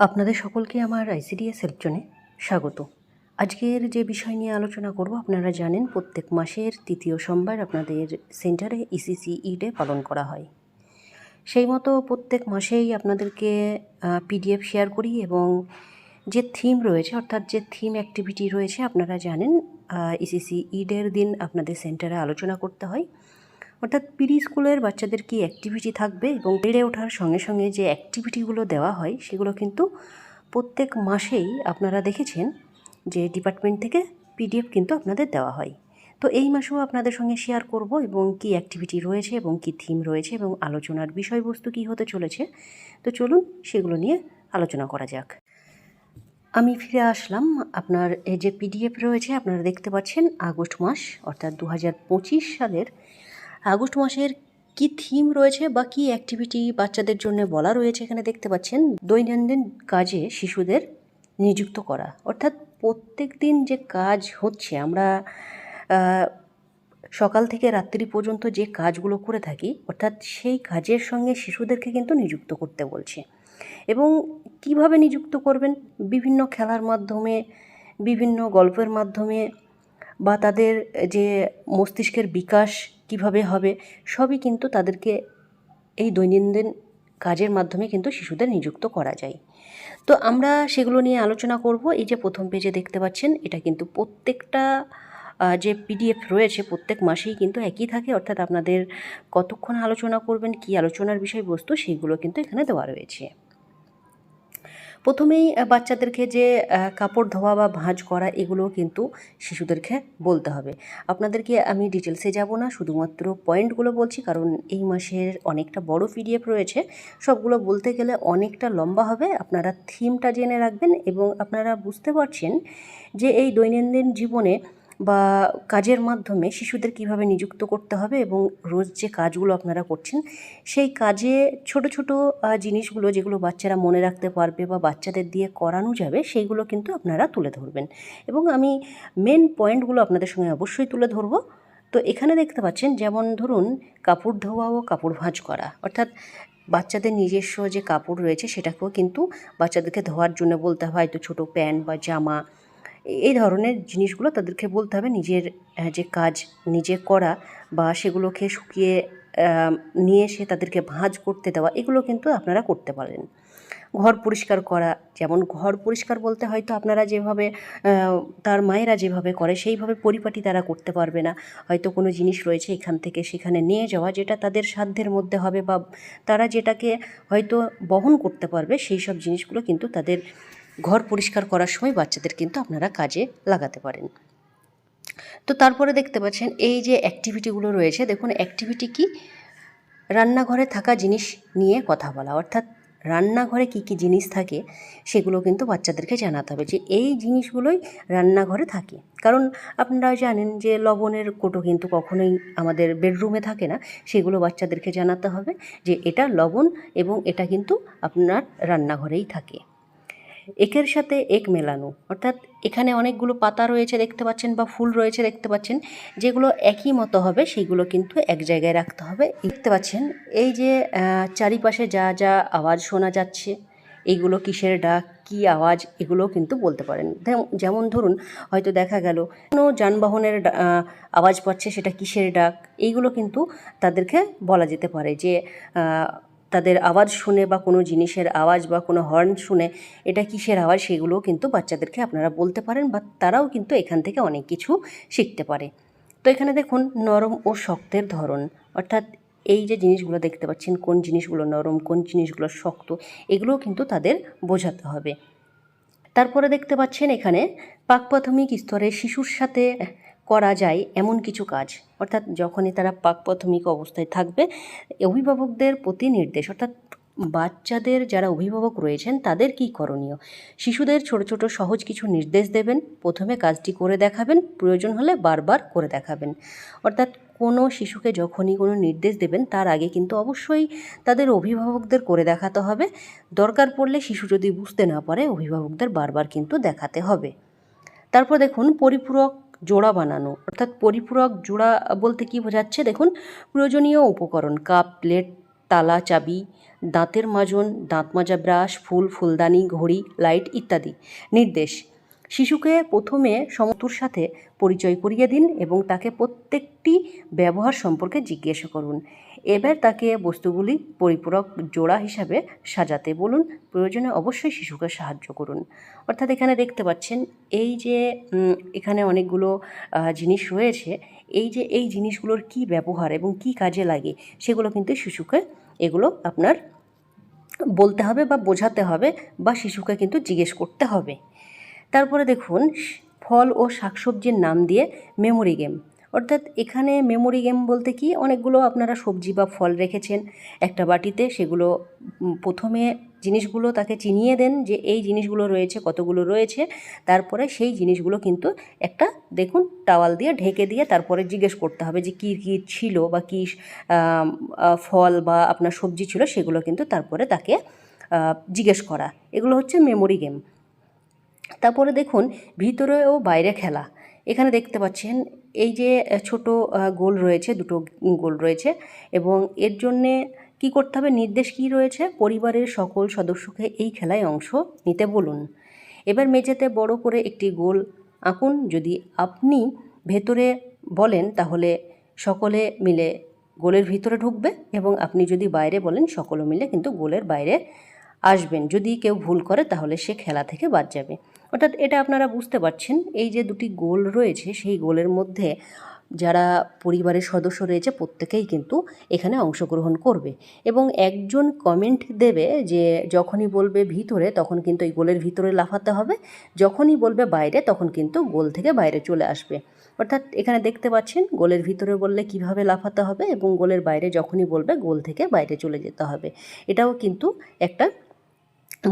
আপনাদের সকলকে আমার আইসিডিএস হেল্পজনে স্বাগত। আজকের যে বিষয় নিয়ে আলোচনা করব, আপনারা জানেন প্রত্যেক মাসের তৃতীয় সোমবার আপনাদের সেন্টারে E ইসিসি ই ডে পালন করা হয়। সেই মতো প্রত্যেক মাসেই আপনাদেরকে পিডিএফ শেয়ার করি এবং যে থিম রয়েছে, অর্থাৎ যে থিম অ্যাক্টিভিটি রয়েছে, আপনারা জানেন E ইসিসি ইডের দিন আপনাদের সেন্টারে আলোচনা করতে হয়। অর্থাৎ প্রি স্কুলের বাচ্চাদের কি অ্যাক্টিভিটি থাকবে এবং বেড়ে ওঠার সঙ্গে সঙ্গে যে অ্যাক্টিভিটিগুলো দেওয়া হয়, সেগুলো কিন্তু প্রত্যেক মাসেই আপনারা দেখেছেন যে ডিপার্টমেন্ট থেকে পিডিএফ কিন্তু আপনাদের দেওয়া হয়। তো এই মাসেও আপনাদের সঙ্গে শেয়ার করব এবং কি অ্যাক্টিভিটি রয়েছে এবং কি থিম রয়েছে এবং আলোচনার বিষয়বস্তু কি হতে চলেছে। তো চলুন সেগুলো নিয়ে আলোচনা করা যাক। আমি ফিরে আসলাম। আপনার এই যে পিডিএফ রয়েছে, আপনারা দেখতে পাচ্ছেন আগস্ট মাস, অর্থাৎ দু হাজার পঁচিশ সালের আগস্ট মাসের কি থিম রয়েছে বা কি অ্যাক্টিভিটি বাচ্চাদের জন্য বলা রয়েছে এখানে দেখতে পাচ্ছেন? দৈনন্দিন কাজে শিশুদের নিযুক্ত করা। অর্থাৎ প্রত্যেক দিন যে কাজ হচ্ছে, আমরা সকাল থেকে রাত্রি পর্যন্ত যে কাজগুলো করে থাকি, অর্থাৎ সেই কাজের সঙ্গে শিশুদেরকে কিন্তু নিযুক্ত করতে বলছে। এবং কীভাবে নিযুক্ত করবেন? বিভিন্ন খেলার মাধ্যমে, বিভিন্ন গল্পের মাধ্যমে, বা তাদের যে মস্তিষ্কের বিকাশ কীভাবে হবে, সবই কিন্তু তাদেরকে এই দৈনন্দিন কাজের মাধ্যমে কিন্তু শিশুদের নিযুক্ত করা যায়। তো আমরা সেগুলো নিয়ে আলোচনা করব। এই যে প্রথম পেজে দেখতে পাচ্ছেন, এটা কিন্তু প্রত্যেকটা যে পিডিএফ রয়েছে প্রত্যেক মাসেই কিন্তু একই থাকে। অর্থাৎ আপনাদের কতক্ষণ আলোচনা করবেন, কি আলোচনার বিষয়বস্তু সেইগুলো কিন্তু এখানে দেওয়া রয়েছে। প্রথমেই বাচ্চাদেরকে যে কাপড় ধোয়া বা ভাঁজ করা এগুলো কিন্তু শিশুদেরকে বলতে হবে। আপনাদেরকে আমি ডিটেলসে যাব না, শুধুমাত্র পয়েন্টগুলো বলছি, কারণ এই মাসের অনেকটা বড় পিডিএফ রয়েছে। সবগুলো বলতে গেলে অনেকটা লম্বা হবে। আপনারা থিমটা জেনে রাখবেন এবং আপনারা বুঝতে পারছেন যে এই দৈনন্দিন জীবনে বা কাজের মাধ্যমে শিশুদের কীভাবে নিযুক্ত করতে হবে এবং রোজ যে কাজগুলো আপনারা করছেন, সেই কাজে ছোট ছোট জিনিসগুলো যেগুলো বাচ্চারা মনে রাখতে পারবে বা বাচ্চাদের দিয়ে করানো যাবে, সেইগুলো কিন্তু আপনারা তুলে ধরবেন। এবং আমি মেন পয়েন্টগুলো আপনাদের সঙ্গে অবশ্যই তুলে ধরবো। তো এখানে দেখতে পাচ্ছেন, যেমন ধরুন কাপড় ধোয়া ও কাপড় ভাঁজ করা। অর্থাৎ বাচ্চাদের নিজস্ব যে কাপড় রয়েছে, সেটাকেও কিন্তু বাচ্চাদেরকে ধোয়ার জন্য বলতে হয়। হয়তো ছোটো প্যান্ট বা জামা এই ধরনের জিনিসগুলো তাদেরকে বলতে হবে নিজের যে কাজ নিজে করা বা সেগুলোকে শুকিয়ে নিয়ে এসে তাদেরকে ভাঁজ করতে দেওয়া, এগুলো কিন্তু আপনারা করতে পারেন। ঘর পরিষ্কার করা, যেমন ঘর পরিষ্কার বলতে হয়তো আপনারা যেভাবে তার মায়েরা যেভাবে করে সেইভাবে পরিপাটি তারা করতে পারবে না। হয়তো কোনো জিনিস রয়েছে এখান থেকে সেখানে নিয়ে যাওয়া যেটা তাদের সাধ্যের মধ্যে হবে বা তারা যেটাকে হয়তো বহন করতে পারবে, সেই সব জিনিসগুলো কিন্তু তাদের ঘর পরিষ্কার করার সময় বাচ্চাদের কিন্তু আপনারা কাজে লাগাতে পারেন। তো তারপরে দেখতে পাচ্ছেন, এই যে অ্যাক্টিভিটিগুলো রয়েছে, দেখুন অ্যাক্টিভিটি কি? রান্নাঘরে থাকা জিনিস নিয়ে কথা বলা। অর্থাৎ রান্নাঘরে কী কী জিনিস থাকে, সেগুলো কিন্তু বাচ্চাদেরকে জানাতে হবে যে এই জিনিসগুলোই রান্নাঘরে থাকে। কারণ আপনারা জানেন যে লবণের কোটো কিন্তু কখনোই আমাদের বেডরুমে থাকে না, সেগুলো বাচ্চাদেরকে জানাতে হবে যে এটা লবণ এবং এটা কিন্তু আপনার রান্নাঘরেই থাকে। একের সাথে এক মেলানো। অর্থাৎ এখানে অনেকগুলো পাতা রয়েছে দেখতে পাচ্ছেন বা ফুল রয়েছে দেখতে পাচ্ছেন। যেগুলো একই মতো হবে, সেইগুলো কিন্তু এক জায়গায় রাখতে হবে। দেখতে পাচ্ছেন, এই যে চারিপাশে যা যা আওয়াজ শোনা যাচ্ছে এইগুলো কিসের ডাক, কী আওয়াজ এগুলো কিন্তু বলতে পারেন। যেমন ধরুন, হয়তো দেখা গেল, কোনো যানবাহনের আওয়াজ পাচ্ছে সেটা কিসের ডাক? এইগুলো কিন্তু তাদেরকে বলা যেতে পারে যে তাদের আওয়াজ শুনে বা কোনো জিনিসের আওয়াজ বা কোনো হর্ন শুনে এটা কিসের আওয়াজ সেগুলোও কিন্তু বাচ্চাদেরকে আপনারা বলতে পারেন বা তারাও কিন্তু এখান থেকে অনেক কিছু শিখতে পারে। তো এখানে দেখুন, নরম ও শক্তের ধরন। অর্থাৎ এই যে জিনিসগুলো দেখতে পাচ্ছেন, কোন জিনিসগুলো নরম, কোন জিনিসগুলো শক্ত, এগুলোও কিন্তু তাদের বোঝাতে হবে। তারপরে দেখতে পাচ্ছেন এখানে পাক প্রাথমিক স্তরে শিশুর সাথে করা যায় এমন কিছু কাজ। অর্থাৎ যখনই তারা পাক প্রাথমিক অবস্থায় থাকবে, অভিভাবকদের প্রতি নির্দেশ, অর্থাৎ বাচ্চাদের যারা অভিভাবক রয়েছেন, তাদের কী করণীয়? শিশুদের ছোট ছোট সহজ কিছু নির্দেশ দেবেন, প্রথমে কাজটি করে দেখাবেন, প্রয়োজন হলে বারবার করে দেখাবেন। অর্থাৎ কোনো শিশুকে যখনই কোনো নির্দেশ দেবেন, তার আগে কিন্তু অবশ্যই তাদের অভিভাবকদের করে দেখাতে হবে। দরকার পড়লে শিশু যদি বুঝতে না পারে, অভিভাবকদের বারবার কিন্তু দেখাতে হবে। তারপর দেখুন, পরিপূরক জোড়া বানানো। অর্থাৎ পরিপূরক জোড়া বলতে কি বোঝাচ্ছে? দেখুন, প্রয়োজনীয় উপকরণ, কাপ, প্লেট, তালা, চাবি, দাঁতের মাজন, দাঁত মাজা ব্রাশ, ফুল, ফুলদানি, ঘড়ি, লাইট ইত্যাদি। নির্দেশ, শিশুকে প্রথমে সমতুর সাথে পরিচয় করিয়ে দিন এবং তাকে প্রত্যেকটি ব্যবহার সম্পর্কে জিজ্ঞাসা করুন। এবার তাকে বস্তুগুলি পরিপূরক জোড়া হিসাবে সাজাতে বলুন। প্রয়োজনে অবশ্যই শিশুকে সাহায্য করুন। অর্থাৎ এখানে দেখতে পাচ্ছেন, এই যে এখানে অনেকগুলো জিনিস রয়েছে, এই যে, এই জিনিসগুলোর কি ব্যবহার এবং কি কাজে লাগে, সেগুলো কিন্তু শিশুকে এগুলো আপনার বলতে হবে বা বোঝাতে হবে বা শিশুকে কিন্তু জিজ্ঞেস করতে হবে। তারপরে দেখুন, ফল ও শাকসবজির নাম দিয়ে মেমোরি গেম অর্থাৎ এখানে মেমোরি গেম বলতে কি, অনেকগুলো আপনারা সবজি বা ফল রেখেছেন। একটা বাটিতে সেগুলো প্রথমে জিনিসগুলো তাকে চিনিয়ে দেন যে এই জিনিসগুলো রয়েছে, কতগুলো রয়েছে। তারপরে সেই জিনিসগুলো কিন্তু একটা, দেখুন, টাওয়াল দিয়ে ঢেকে দিয়ে তারপরে জিজ্ঞেস করতে হবে যে কী কী ছিল বা কী ফল বা আপনার সবজি ছিল সেগুলো কিন্তু তারপরে তাকে জিজ্ঞেস করা। এগুলো হচ্ছে মেমোরি গেম তারপরে দেখুন, ভিতরে ও বাইরে খেলা। এখানে দেখতে পাচ্ছেন এই যে ছোট গোল রয়েছে, দুটো গোল রয়েছে এবং এর জন্যে কি করতে হবে? নির্দেশ কি রয়েছে? পরিবারের সকল সদস্যকে এই খেলায় অংশ নিতে বলুন। এবার মেঝেতে বড় করে একটি গোল আঁকুন। যদি আপনি ভেতরে বলেন, তাহলে সকলে মিলে গোলের ভিতরে ঢুকবে এবং আপনি যদি বাইরে বলেন, সকলে মিলে কিন্তু গোলের বাইরে আসবেন। যদি কেউ ভুল করে, তাহলে সে খেলা থেকে বাদ যাবে। অর্থাৎ এটা আপনারা বুঝতে পারছেন, এই যে দুটি গোল রয়েছে, সেই গোলের মধ্যে যারা পরিবারের সদস্য রয়েছে, প্রত্যেকেই কিন্তু এখানে অংশগ্রহণ করবে। এবং একজন কমেন্ট দেবে যে, যখনই বলবে ভিতরে, তখন কিন্তু এই গোলের ভিতরে লাফাতে হবে। যখনই বলবে বাইরে, তখন কিন্তু গোল থেকে বাইরে চলে আসবে। অর্থাৎ এখানে দেখতে পাচ্ছেন, গোলের ভিতরে বললে কীভাবে লাফাতে হবে এবং গোলের বাইরে যখনই বলবে, গোল থেকে বাইরে চলে যেতে হবে। এটাও কিন্তু একটা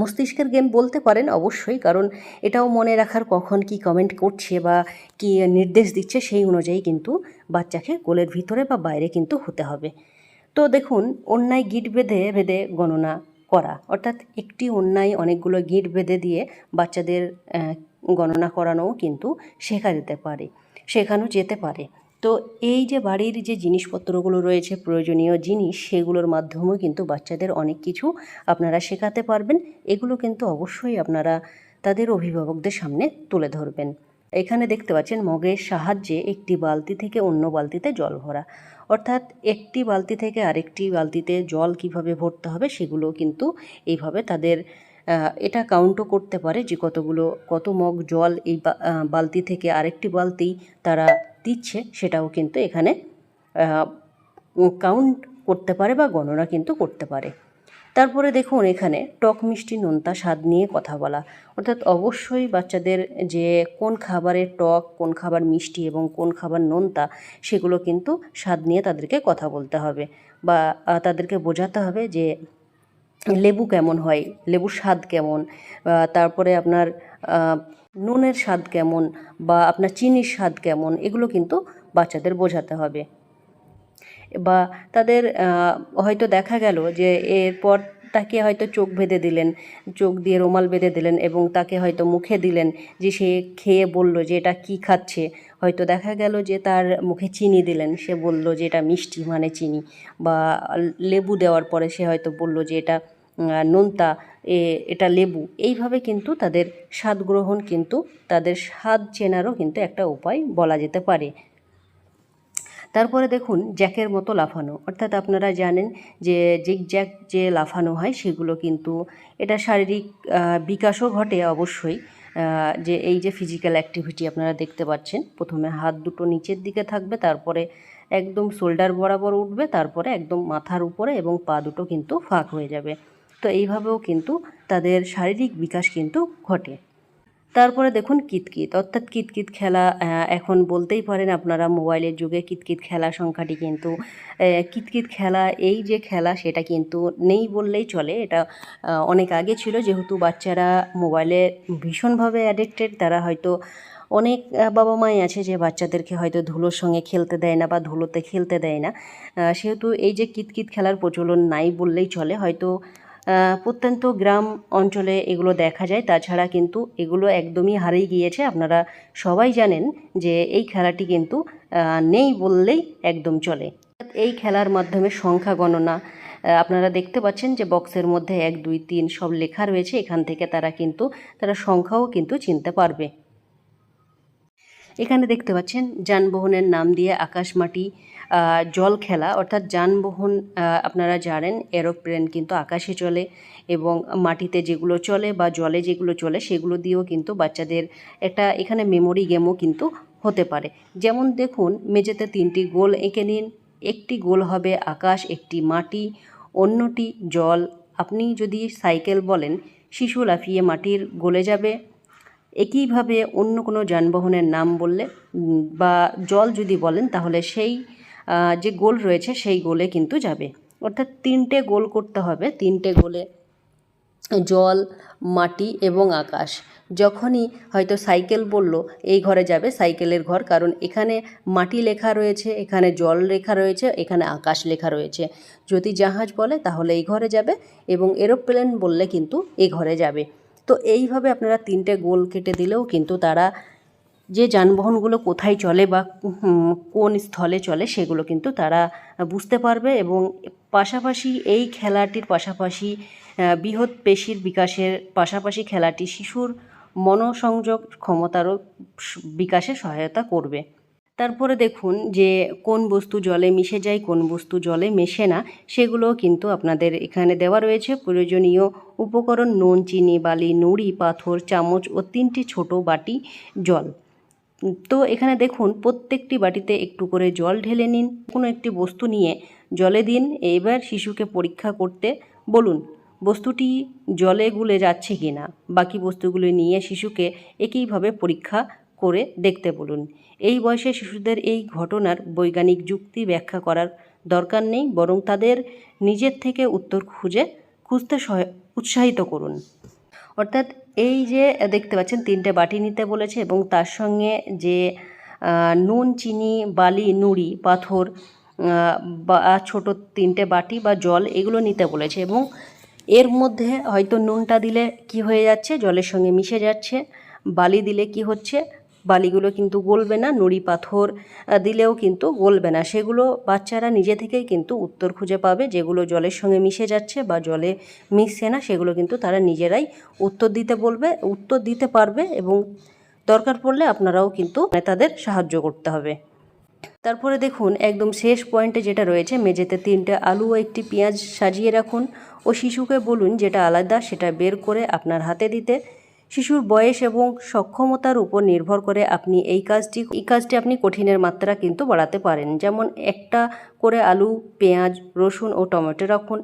মস্তিষ্কের গেম বলতে পারেন অবশ্যই, কারণ এটাও মনে রাখার কখন কি কমেন্ট করছে বা কি নির্দেশ দিচ্ছে সেই অনুযায়ী কিন্তু বাচ্চাকে গোলের ভিতরে বা বাইরে কিন্তু হতে হবে। তো দেখুন, অন্যায় গিট বেঁধে বেঁধে গণনা করা, অর্থাৎ একটি অন্যায় অনেকগুলো গিট বেঁধে দিয়ে বাচ্চাদের গণনা করানোও কিন্তু শেখা যেতে পারে, শেখানো যেতে পারে। তো এই যে বাড়ির যে জিনিসপত্রগুলো রয়েছে প্রয়োজনীয় জিনিস, সেগুলোর মাধ্যমেও কিন্তু বাচ্চাদের অনেক কিছু আপনারা শেখাতে পারবেন। এগুলো কিন্তু অবশ্যই আপনারা তাদের অভিভাবকদের সামনে তুলে ধরবেন। এখানে দেখতে পাচ্ছেন মগের সাহায্যে একটি বালতি থেকে অন্য বালতিতে জল ভরা। অর্থাৎ একটি বালতি থেকে আরেকটি বালতিতে জল কীভাবে ভরতে হবে সেগুলো কিন্তু এইভাবে তাদের এটা কাউন্টও করতে পারে যে কতগুলো, কত মগ জল এই বালতি থেকে আরেকটি বালতি তারা দিচ্ছে, সেটাও কিন্তু এখানে কাউন্ট করতে পারে বা গণনা কিন্তু করতে পারে। তারপরে দেখুন এখানে, টক মিষ্টি নোনতা স্বাদ নিয়ে কথা বলা। অর্থাৎ অবশ্যই বাচ্চাদের যে কোন খাবারের টক, কোন খাবার মিষ্টি এবং কোন খাবার নোনতা, সেগুলো কিন্তু স্বাদ নিয়ে তাদেরকে কথা বলতে হবে। বা তাদেরকে বোঝাতে হবে যে লেবু কেমন হয়, লেবুর স্বাদ কেমন তারপরে আপনার নুনের স্বাদ কেমন বা আপনার চিনির স্বাদ কেমন, এগুলো কিন্তু বাচ্চাদের বোঝাতে হবে। বা তাদের হয়তো দেখা গেল যে এরপর তাকে হয়তো চোখ বেঁধে দিলেন, চোখ দিয়ে রুমাল বেঁধে দিলেন এবং তাকে হয়তো মুখে দিলেন যে সে খেয়ে বলল যে এটা কী খাচ্ছে। হয়তো দেখা গেল যে তার মুখে চিনি দিলেন, সে বলল যে এটা মিষ্টি মানে চিনি। বা লেবু দেওয়ার পরে সে হয়তো বলল যে এটা নোনতা এটা লেবু। এইভাবে কিন্তু তাদের স্বাদ গ্রহণ কিন্তু, তাদের স্বাদ চেনারও কিন্তু একটা উপায় বলা যেতে পারে। তারপরে দেখুন, জ্যাকের মতো লাফানো। অর্থাৎ আপনারা জানেন যে জিগ জ্যাক যে লাফানো হয়, সেগুলো কিন্তু এটা শারীরিক বিকাশও ঘটে অবশ্যই। যে এই যে ফিজিক্যাল অ্যাক্টিভিটি আপনারা দেখতে পাচ্ছেন, প্রথমে হাত দুটো নিচের দিকে থাকবে, তারপরে একদম শোল্ডার বরাবর উঠবে, তারপরে একদম মাথার উপরে এবং পা দুটো কিন্তু ফাঁক হয়ে যাবে। তো এইভাবেও কিন্তু তাদের শারীরিক বিকাশ কিন্তু ঘটে। তারপরে দেখুন কিতকিত, অর্থাৎ কিতকিত খেলা এখন বলতেই পারেন আপনারা মোবাইলের যুগে কিতকিত খেলা সংখ্যাটি কিন্তু কিতকিত খেলা, এই যে খেলা সেটা কিন্তু নেই বললেই চলে। এটা অনেক আগে ছিল, যেহেতু বাচ্চারা মোবাইলে ভীষণভাবে অ্যাডিক্টেড তারা হয়তো অনেক বাবা মাই আছে যে বাচ্চাদেরকে হয়তো ধুলোর সঙ্গে খেলতে দেয় না বা ধুলোতে খেলতে দেয় না। সেহেতু এই যে কিতকিত খেলার প্রচলন নাই বললেই চলে, হয়তো প্রত্যন্ত গ্রাম অঞ্চলে এগুলো দেখা যায়। তাছাড়া কিন্তু এগুলো একদমই হারিয়ে গিয়েছে। আপনারা সবাই জানেন যে এই খেলাটি কিন্তু নেই বললেই একদম চলে। এই খেলার মাধ্যমে সংখ্যা গণনা আপনারা দেখতে পাচ্ছেন যে বক্সের মধ্যে এক, দুই, তিন সব লেখা রয়েছে। এখান থেকে তারা কিন্তু, তারা সংখ্যাও কিন্তু চিনতে পারবে। এখানে দেখতে পাচ্ছেন, যানবাহনের নাম দিয়ে আকাশমাটি জল খেলা, অর্থাৎ যানবাহন আপনারা জানেন এরোপ্লেন কিন্তু আকাশে চলে এবং মাটিতে যেগুলো চলে বা জলে যেগুলো চলে, সেগুলো দিয়েও কিন্তু বাচ্চাদের একটা এখানে মেমোরি গেমও কিন্তু হতে পারে। যেমন দেখুন, মেঝেতে তিনটি গোল এঁকে নিন। একটি গোল হবে আকাশ, একটি মাটি, অন্যটি জল। আপনি যদি সাইকেল বলেন, শিশু লাফিয়ে মাটির গলে যাবে। একইভাবে অন্য কোনো যানবাহনের নাম বললে বা জল যদি বলেন, তাহলে সেই যে গোল রয়েছে সেই গোলে কিন্তু যাবে। অর্থাৎ তিনটে গোল করতে হবে, তিনটে গোলে জল, মাটি এবং আকাশ। যখনই হয়তো সাইকেল বলল, এই ঘরে যাবে সাইকেলের ঘর, কারণ এখানে মাটি লেখা রয়েছে, এখানে জল লেখা রয়েছে, এখানে আকাশ লেখা রয়েছে। যদি জাহাজ বলে, তাহলে এই ঘরে যাবে এবং এরোপ্লেন বললে কিন্তু এ ঘরে যাবে। তো এইভাবে আপনারা তিনটে গোল কেটে দিলেও কিন্তু তারা যে যানবাহনগুলো কোথায় চলে বা কোন স্থলে চলে সেগুলো কিন্তু তারা বুঝতে পারবে এবং পাশাপাশি এই খেলাটির পাশাপাশি বৃহৎ পেশির বিকাশের পাশাপাশি খেলাটি শিশুর মনোসংযোগ ক্ষমতারও বিকাশে সহায়তা করবে। তারপরে দেখুন যে কোন বস্তু জলে মিশে যায়, কোন বস্তু জলে মেশে না সেগুলো কিন্তু আপনাদের এখানে দেওয়া রয়েছে। প্রয়োজনীয় উপকরণ নুন চিনি বালি, নুড়ি, পাথর, চামচ ও তিনটি ছোট বাটি জল। তো এখানে দেখুন, প্রত্যেকটি বাটিতে একটু করে জল ঢেলে নিন। কোনো একটি বস্তু নিয়ে জলে দিন। এবার শিশুকে পরীক্ষা করতে বলুন, বস্তুটি জলে গুলে যাচ্ছে কি না? বাকি বস্তুগুলো নিয়ে শিশুকে একইভাবে পরীক্ষা করে দেখতে বলুন। এই বয়সে শিশুদের এই ঘটনার বৈজ্ঞানিক যুক্তি ব্যাখ্যা করার দরকার নেই, বরং তাদের নিজের থেকে উত্তর খুঁজে খুঁজতে উৎসাহিত করুন। অর্থাৎ এই যে, দেখতে পাচ্ছেন, তিনটে বাটি নিতে বলেছে এবং তার সঙ্গে যে নুন, চিনি, বালি, নুড়ি, পাথর বা, ছোট তিনটে বাটি বা জল এগুলো নিতে বলেছে এবং এর মধ্যে হয়তো নুনটা দিলে কি হয়ে যাচ্ছে? জলের সঙ্গে মিশে যাচ্ছে। বালি দিলে কি হচ্ছে? বালিগুলো কিন্তু গলবে না, নুড়ি পাথর দিলেও কিন্তু গলবে না। সেগুলো বাচ্চারা নিজে থেকেই কিন্তু উত্তর খুঁজে পাবে, যেগুলো জলের সঙ্গে মিশে যাচ্ছে বা জলে মিশছে না, সেগুলো কিন্তু তারা নিজেরাই উত্তর দিতে বলবে, উত্তর দিতে পারবে এবং দরকার পড়লে আপনারাও কিন্তু তাদের সাহায্য করতে হবে। তারপরে দেখুন, একদম শেষ পয়েন্টে যেটা রয়েছে, মেঝেতে তিনটে আলু ও একটি পেঁয়াজ সাজিয়ে রাখুন। ও শিশুকে বলুন যেটা আলাদা, সেটা বের করে আপনার হাতে দিতে। শিশুর বয়স এবং সক্ষমতার উপর নির্ভর করে আপনি এই কাজটি এই কাজটি আপনি কঠিনের মাত্রা কিন্তু বাড়াতে পারেন। যেমন একটা করে আলু, পেঁয়াজ, রসুন ও টমেটো রাখুন।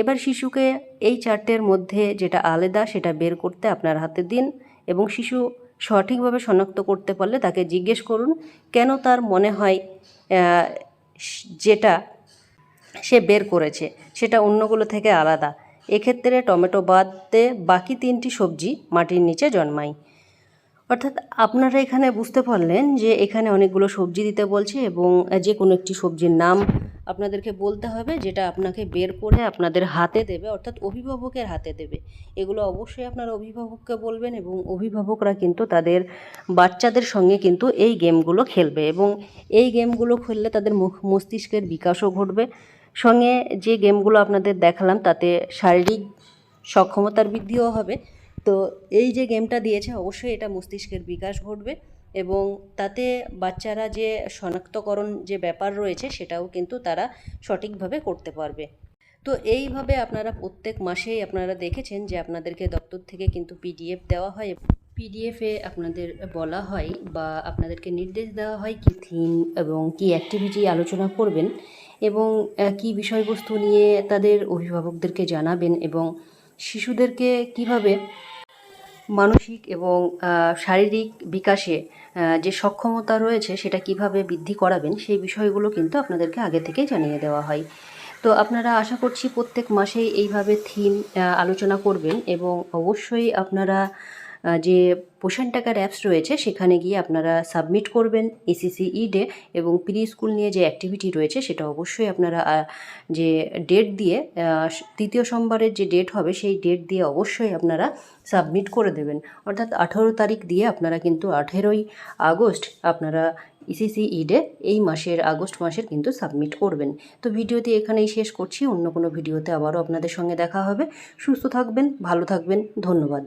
এবার শিশুকে এই চারটের মধ্যে যেটা আলাদা সেটা বের করতে আপনার হাতে দিন এবং শিশু সঠিকভাবে শনাক্ত করতে পারলে তাকে জিজ্ঞেস করুন, কেন তার মনে হয় যেটা সে বের করেছে, সেটা অন্যগুলো থেকে আলাদা। এক্ষেত্রে টমেটো বাদ দিয়ে বাকি তিনটি সবজি মাটির নিচে জন্মায়। অর্থাৎ আপনারা এখানে বুঝতে পারলেন যে এখানে অনেকগুলো সবজি দিতে বলছে এবং যে কোনো একটি সবজির নাম আপনাদেরকে বলতে হবে, যেটা আপনাকে বের করে আপনাদের হাতে দেবে, অর্থাৎ অভিভাবকের হাতে দেবে। এগুলো অবশ্যই আপনার অভিভাবককে বলবেন এবং অভিভাবকরা কিন্তু তাদের বাচ্চাদের সঙ্গে কিন্তু এই গেমগুলো খেলবে এবং এই গেমগুলো খেললে তাদের মস্তিষ্কের বিকাশও ঘটবে। সঙ্গে যে গেমগুলো আপনাদের দেখালাম, তাতে শারীরিক সক্ষমতার বৃদ্ধিও হবে। তো এই যে গেমটা দিয়েছে, অবশ্যই এটা মস্তিষ্কের বিকাশ ঘটবে এবং তাতে বাচ্চারা যে শনাক্তকরণ যে ব্যাপার রয়েছে, সেটাও কিন্তু তারা সঠিকভাবে করতে পারবে। তো এইভাবে আপনারা প্রত্যেক মাসেই আপনারা দেখেছেন যে আপনাদেরকে দপ্তর থেকে কিন্তু পিডিএফ দেওয়া হয়। পিডিএফে আপনাদের বলা হয় বা আপনাদেরকে নির্দেশ দেওয়া হয় কি থিম এবং কি অ্যাক্টিভিটি আলোচনা করবেন। এবং কি বিষয়বস্তু নিয়ে তাদের অভিভাবকদেরকে জানাবেন এবং শিশুদেরকে কীভাবে মানসিক এবং শারীরিক বিকাশে যে সক্ষমতা রয়েছে সেটা কীভাবে বৃদ্ধি করাবেন সেই বিষয়গুলো কিন্তু আপনাদেরকে আগে থেকেই জানিয়ে দেওয়া হয়। তো আপনারা আশা করছি প্রত্যেক মাসেই এইভাবে থিম আলোচনা করবেন এবং অবশ্যই আপনারা যে পোষণ টাকার অ্যাপস রয়েছে, সেখানে গিয়ে আপনারা সাবমিট করবেন এসিসি ই ডে এবং প্রি স্কুল নিয়ে যে অ্যাক্টিভিটি রয়েছে, সেটা অবশ্যই আপনারা যে ডেট দিয়ে তৃতীয় সোমবারের যে ডেট হবে, সেই ডেট দিয়ে অবশ্যই আপনারা সাবমিট করে দেবেন। অর্থাৎ আঠেরো তারিখ দিয়ে আপনারা কিন্তু আঠেরোই আগস্ট আপনারা ইসিসি ইডে এই মাসের, আগস্ট মাসের কিন্তু সাবমিট করবেন। তো ভিডিওটি এখানেই শেষ করছি। অন্য কোনো ভিডিওতে আবারও আপনাদের সঙ্গে দেখা হবে। সুস্থ থাকবেন, ভালো থাকবেন। ধন্যবাদ।